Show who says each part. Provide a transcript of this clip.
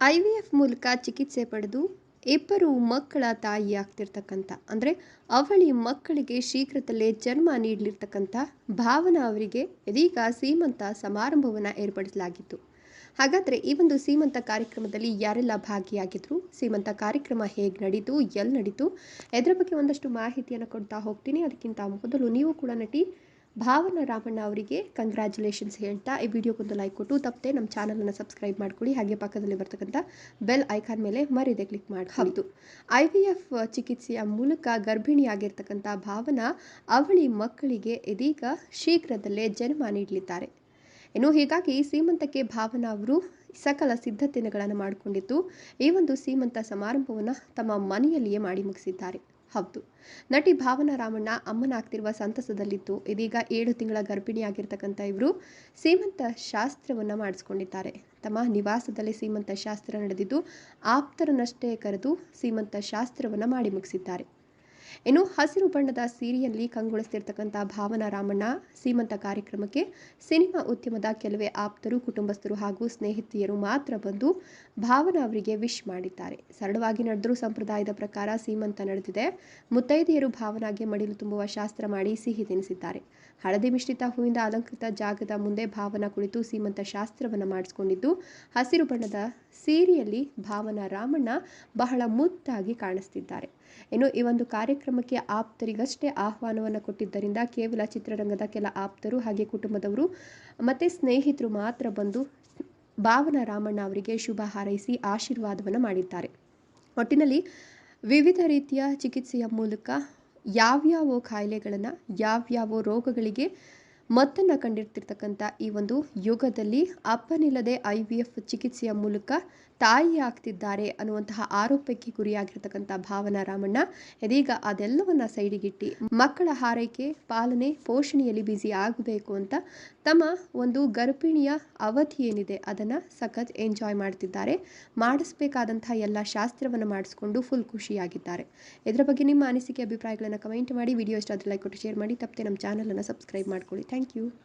Speaker 1: I V F ಮೂಲಕ ಚಿಕಿತ್ಸೆ ಪಡೆದು ಇಬ್ಬರು ಮಕ್ಕಳ ತಾಯಿ ಆಗ್ತಿರ್ತಕ್ಕಂಥ, ಅಂದರೆ ಅವಳಿ ಮಕ್ಕಳಿಗೆ ಶೀಘ್ರದಲ್ಲೇ ಜನ್ಮ ನೀಡಲಿರ್ತಕ್ಕಂಥ ಭಾವನಾ ಅವರಿಗೆ ಇದೀಗ ಸೀಮಂತ ಸಮಾರಂಭವನ್ನು ಏರ್ಪಡಿಸಲಾಗಿತ್ತು. ಹಾಗಾದರೆ ಈ ಒಂದು ಸೀಮಂತ ಕಾರ್ಯಕ್ರಮದಲ್ಲಿ ಯಾರೆಲ್ಲ ಭಾಗಿಯಾಗಿದ್ರು, ಸೀಮಂತ ಕಾರ್ಯಕ್ರಮ ಹೇಗೆ ನಡೀತು ಎಲ್ಲಿ ನಡೀತು ಇದರ ಬಗ್ಗೆ ಒಂದಷ್ಟು ಮಾಹಿತಿಯನ್ನು ಕೊಡ್ತಾ ಹೋಗ್ತೀನಿ. ಅದಕ್ಕಿಂತ ಮೊದಲು ನೀವು ಕೂಡ ನಟಿ ಭಾವನಾ ರಾಮಣ್ಣ ಅವರಿಗೆ ಕಂಗ್ರ್ಯಾಚುಲೇಷನ್ಸ್ ಹೇಳ್ತಾ ಈ ವಿಡಿಯೋಗೊಂದು ಲೈಕ್ ಕೊಟ್ಟು, ತಪ್ಪದೆ ನಮ್ಮ ಚಾನಲನ್ನು ಸಬ್ಸ್ಕ್ರೈಬ್ ಮಾಡ್ಕೊಳ್ಳಿ. ಹಾಗೆ ಪಕ್ಕದಲ್ಲಿ ಬರ್ತಕ್ಕಂಥ ಬೆಲ್ ಐಕಾನ್ ಮೇಲೆ ಮರಿದೆ ಕ್ಲಿಕ್ ಮಾಡಿ ಹೌದು ಐ ವಿ ಎಫ್ ಚಿಕಿತ್ಸೆಯ ಮೂಲಕ ಗರ್ಭಿಣಿಯಾಗಿರ್ತಕ್ಕಂಥ ಭಾವನಾ ಅವಳಿ ಮಕ್ಕಳಿಗೆ ಇದೀಗ ಶೀಘ್ರದಲ್ಲೇ ಜನ್ಮ ನೀಡಲಿದ್ದಾರೆ. ಇನ್ನು ಹೀಗಾಗಿ ಸೀಮಂತಕ್ಕೆ ಭಾವನ ಅವರು ಸಕಲ ಸಿದ್ಧತೆಗಳನ್ನು ಮಾಡಿಕೊಂಡಿದ್ದು ಈ ಒಂದು ಸೀಮಂತ ಸಮಾರಂಭವನ್ನು ತಮ್ಮ ಮನೆಯಲ್ಲಿಯೇ ಮಾಡಿ ಮುಗಿಸಿದ್ದಾರೆ. ಹೌದು. ನಟಿ ಭಾವನಾ ರಾಮಣ್ಣ ಅಮ್ಮನಾಗ್ತಿರುವ ಸಂತಸದಲ್ಲಿತ್ತು. ಇದೀಗ ಏಳು ತಿಂಗಳ ಗರ್ಭಿಣಿಯಾಗಿರ್ತಕ್ಕಂಥ ಇವರು ಸೀಮಂತ ಶಾಸ್ತ್ರವನ್ನು ಮಾಡಿಸ್ಕೊಂಡಿದ್ದಾರೆ. ತಮ್ಮ ನಿವಾಸದಲ್ಲಿ ಸೀಮಂತ ಶಾಸ್ತ್ರ ನಡೆದಿದ್ದು, ಆಪ್ತರನ್ನಷ್ಟೇ ಕರೆದು ಸೀಮಂತ ಶಾಸ್ತ್ರವನ್ನು ಮಾಡಿ ಮುಗಿಸಿದ್ದಾರೆ. ಇನ್ನು ಹಸಿರು ಬಣ್ಣದ ಸೀರೆಯಲ್ಲಿ ಕಂಗೊಳಿಸ್ತಿರ್ತಕ್ಕಂಥ ಭಾವನಾ ರಾಮಣ್ಣ ಸೀಮಂತ ಕಾರ್ಯಕ್ರಮಕ್ಕೆ ಸಿನಿಮಾ ಉದ್ಯಮದ ಕೆಲವೇ ಆಪ್ತರು, ಕುಟುಂಬಸ್ಥರು ಹಾಗೂ ಸ್ನೇಹಿತೆಯರು ಮಾತ್ರ ಬಂದು ಭಾವನಾ ಅವರಿಗೆ ವಿಶ್ ಮಾಡಿದ್ದಾರೆ. ಸರಳವಾಗಿ ನಡೆದರೂ ಸಂಪ್ರದಾಯದ ಪ್ರಕಾರ ಸೀಮಂತ ನಡೆದಿದೆ. ಮುತ್ತೈದೆಯರು ಭಾವನಾಗೆ ಮಡಿಲು ತುಂಬುವ ಶಾಸ್ತ್ರ ಮಾಡಿ ಸಿಹಿ ತಿನಿಸಿದ್ದಾರೆ. ಹಳದಿ ಮಿಶ್ರಿತ ಹೂವಿಂದ ಅಲಂಕೃತ ಜಾಗದ ಮುಂದೆ ಭಾವನಾ ಕುಳಿತು ಸೀಮಂತ ಶಾಸ್ತ್ರವನ್ನು ಮಾಡಿಸಿಕೊಂಡಿದ್ದು, ಹಸಿರು ಬಣ್ಣದ ಸೀರೆಯಲ್ಲಿ ಭಾವನಾ ರಾಮಣ್ಣ ಬಹಳ ಮುತ್ತಾಗಿ ಕಾಣಿಸ್ತಿದ್ದಾರೆ. ಇನ್ನು ಈ ಒಂದು ಕಾರ್ಯಕ್ರಮಕ್ಕೆ ಆಪ್ತರಿಗಷ್ಟೇ ಆಹ್ವಾನವನ್ನು ಕೊಟ್ಟಿದ್ದರಿಂದ ಕೇವಲ ಚಿತ್ರರಂಗದ ಕೆಲ ಆಪ್ತರು ಹಾಗೆ ಕುಟುಂಬದವರು, ಮತ್ತು ಸ್ನೇಹಿತರು ಮಾತ್ರ ಬಂದು ಭಾವನ ರಾಮಣ್ಣ ಅವರಿಗೆ ಶುಭ ಹಾರೈಸಿ ಆಶೀರ್ವಾದವನ್ನು ಮಾಡಿದ್ದಾರೆ. ಒಟ್ಟಿನಲ್ಲಿ ವಿವಿಧ ರೀತಿಯ ಚಿಕಿತ್ಸೆಯ ಮೂಲಕ ಯಾವ್ಯಾವ ಕಾಯಿಲೆಗಳನ್ನು, ಯಾವ್ಯಾವ ರೋಗಗಳಿಗೆ ಮತ್ತನ್ನು ಕಂಡಿರ್ತಿರ್ತಕ್ಕಂಥ ಈ ಒಂದು ಯುಗದಲ್ಲಿ ಅಪ್ಪನಿಲ್ಲದೆ ಐ ವಿ ಎಫ್ ಚಿಕಿತ್ಸೆಯ ಮೂಲಕ ತಾಯಿ ಆಗ್ತಿದ್ದಾರೆ ಅನ್ನುವಂತಹ ಆರೋಪಕ್ಕೆ ಗುರಿಯಾಗಿರ್ತಕ್ಕಂಥ ಭಾವನಾ ರಾಮಣ್ಣ. ಇದೀಗ ಅದೆಲ್ಲವನ್ನ ಸೈಡಿಗಿಟ್ಟು ಮಕ್ಕಳ ಹಾರೈಕೆ, ಪಾಲನೆ, ಪೋಷಣೆಯಲ್ಲಿ ಬ್ಯುಸಿ ಆಗಬೇಕು ಅಂತ ತಮ್ಮ ಒಂದು ಗರ್ಭಿಣಿಯ ಅವಧಿ ಏನಿದೆ ಅದನ್ನು ಸಖತ್ ಎಂಜಾಯ್ ಮಾಡ್ತಿದ್ದಾರೆ. ಮಾಡಿಸ್ಬೇಕಾದಂತಹ ಎಲ್ಲ ಶಾಸ್ತ್ರವನ್ನು ಮಾಡಿಸ್ಕೊಂಡು ಫುಲ್ ಖುಷಿಯಾಗಿದ್ದಾರೆ. ಇದರ ಬಗ್ಗೆ ನಿಮ್ಮ ಅನಿಸಿಕೆ, ಅಭಿಪ್ರಾಯಗಳನ್ನು ಕಮೆಂಟ್ ಮಾಡಿ. ವಿಡಿಯೋ ಇಷ್ಟ ಆದರೆ ಲೈಕ್ ಕೊಟ್ಟು ಶೇರ್ ಮಾಡಿ. ತಪ್ಪದೆ ನಮ್ಮ ಚಾನಲನ್ನು ಸಬ್ಸ್ಕ್ರೈಬ್ ಮಾಡ್ಕೊಳ್ಳಿ. Thank Thank you.